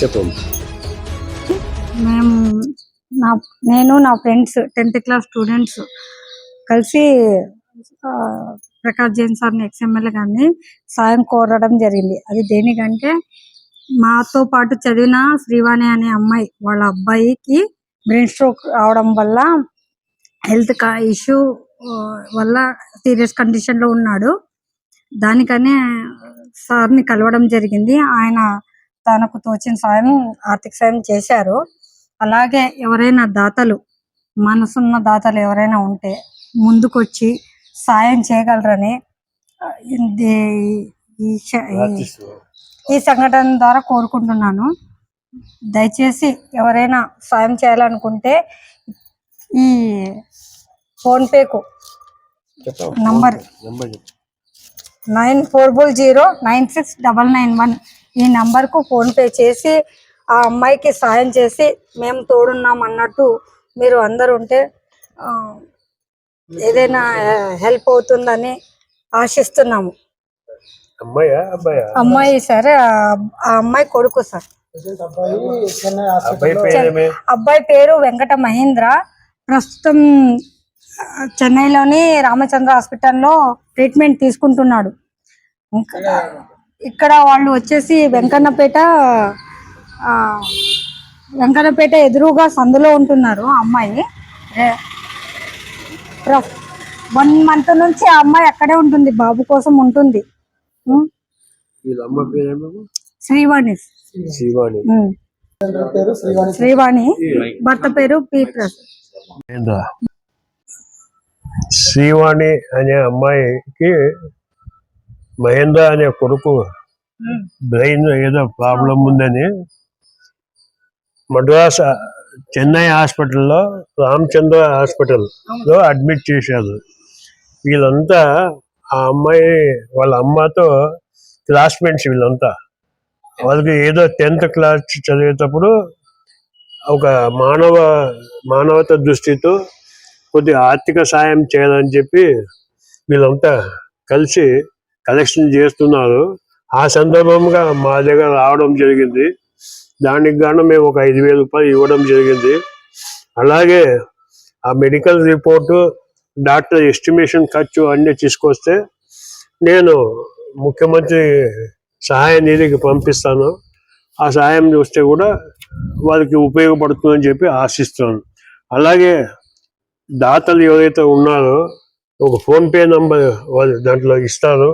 చెప్పండి మేము నా నేను నా ఫ్రెండ్స్ టెన్త్ క్లాస్ స్టూడెంట్స్ కలిసి ప్రకాష్ జైన్ సార్ని ఎక్స్ఎంఎల్ గారిని సాయం కోరడం జరిగింది. అది దేనికంటే మాతో పాటు చదివిన శ్రీవాణి అనే అమ్మాయి వాళ్ళ అబ్బాయికి బ్రెయిన్ స్ట్రోక్ రావడం వల్ల హెల్త్ ఇష్యూ వల్ల సీరియస్ కండిషన్లో ఉన్నాడు. దానికనే సార్ని కలవడం జరిగింది. ఆయన తనకు తోచిన సాయం ఆర్థిక సాయం చేశారు. అలాగే ఎవరైనా దాతలు మనసున్న దాతలు ఎవరైనా ఉంటే ముందుకొచ్చి సాయం చేయగలరని ఈ సంఘటన ద్వారా కోరుకుంటున్నాను. దయచేసి ఎవరైనా సాయం చేయాలనుకుంటే ఈ ఫోన్ పేకు చెప్పండి number nine four four zero nine six double nine one ఈ నంబర్కు ఫోన్పే చేసి ఆ అమ్మాయికి సాయం చేసి మేము తోడున్నాం అన్నట్టు మీరు అందరు ఉంటే ఏదైనా హెల్ప్ అవుతుందని ఆశిస్తున్నాము. అమ్మాయా సార్ ఆ అమ్మాయి కొడుకు సార్. అబ్బాయి పేరు వెంకట మహేంద్ర. ప్రస్తుతం చెన్నైలోని రామచంద్ర హాస్పిటల్లో ట్రీట్మెంట్ తీసుకుంటున్నాడు. ఇంకా ఇక్కడ వాళ్ళు వచ్చేసి వెంకన్నపేట ఆ, వెంకన్నపేట ఎదురుగా సందులో ఉంటున్నారు అమ్మాయి. వన్ మంత్ నుంచి ఆ అమ్మాయి అక్కడే ఉంటుంది బాబు కోసం ఉంటుంది. శ్రీవాణి. శివాణి ఉం. శ్రీవాణి భర్త పేరు పి శ్రీవాణి అనే అమ్మాయికి మహేంద్ర అనే కొడుకు బ్రెయిన్ ఏదో ప్రాబ్లం ఉందని మద్రాస్ చెన్నై హాస్పిటల్లో రామచంద్ర హాస్పిటల్లో అడ్మిట్ చేశారు. వీళ్ళంతా ఆ అమ్మాయి వాళ్ళ అమ్మతో క్లాస్మేట్స్ వీళ్ళంతా. వాళ్ళకి ఏదో టెన్త్ క్లాస్ చదివేటప్పుడు ఒక మానవ మానవత దృష్టితో కొద్ది ఆర్థిక సాయం చేయాలని చెప్పి వీళ్ళంతా కలిసి కలెక్షన్ చేస్తున్నారు. ఆ సందర్భంగా మా దగ్గర రావడం జరిగింది. దానికి గాను మేము ఒక ఐదు వేల రూపాయలు ఇవ్వడం జరిగింది. అలాగే ఆ మెడికల్ రిపోర్టు డాక్టర్ ఎస్టిమేషన్ ఖర్చు అన్నీ తీసుకొస్తే నేను ముఖ్యమంత్రి సహాయ నిధికి పంపిస్తాను. ఆ సహాయం చూస్తే కూడా వారికి ఉపయోగపడుతుందని చెప్పి ఆశిస్తున్నాను. అలాగే దాతలు ఎవరైతే ఉన్నారో ఒక ఫోన్పే నంబర్ వాళ్ళు దాంట్లో ఇస్తారు.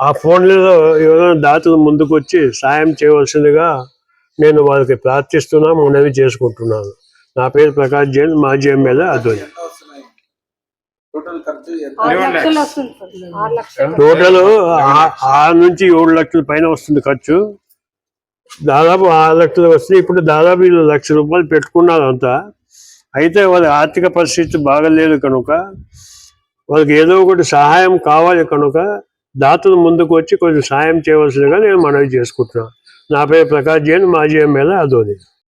ఆ ఫోన్లలో ఎవరైనా దాతలు ముందుకు వచ్చి సాయం చేయవలసిందిగా నేను వాళ్ళకి ప్రార్థిస్తున్నా మనవి చేసుకుంటున్నాను. నా పేరు ప్రకాష్ జైన్ మాజీ ఎమ్మెల్యే అద్వైత టోటల్ ఖర్చు ఎంత? ఆరు లక్షలు వస్తుంది సార్. ఆరు లక్షలు. టోటల్ ఆ- ఆరు నుంచి ఏడు లక్షల పైన వస్తుంది ఖర్చు. దాదాపు ఆరు లక్షలు వస్తుంది ఇప్పుడు దాదాపు వీళ్ళు లక్ష రూపాయలు పెట్టుకున్నారు అంతా. అయితే వాళ్ళ ఆర్థిక పరిస్థితి బాగలేదు కనుక వాళ్ళకి ఏదో ఒకటి సహాయం కావాలి కనుక దాతలు ముందుకు వచ్చి కొంచెం సాయం చేయవలసిందిగా నేను మనవి చేసుకుంటున్నాను నా పేరు ప్రకాష్ జైన్ మాజీ ఎమ్మెల్యే అదోని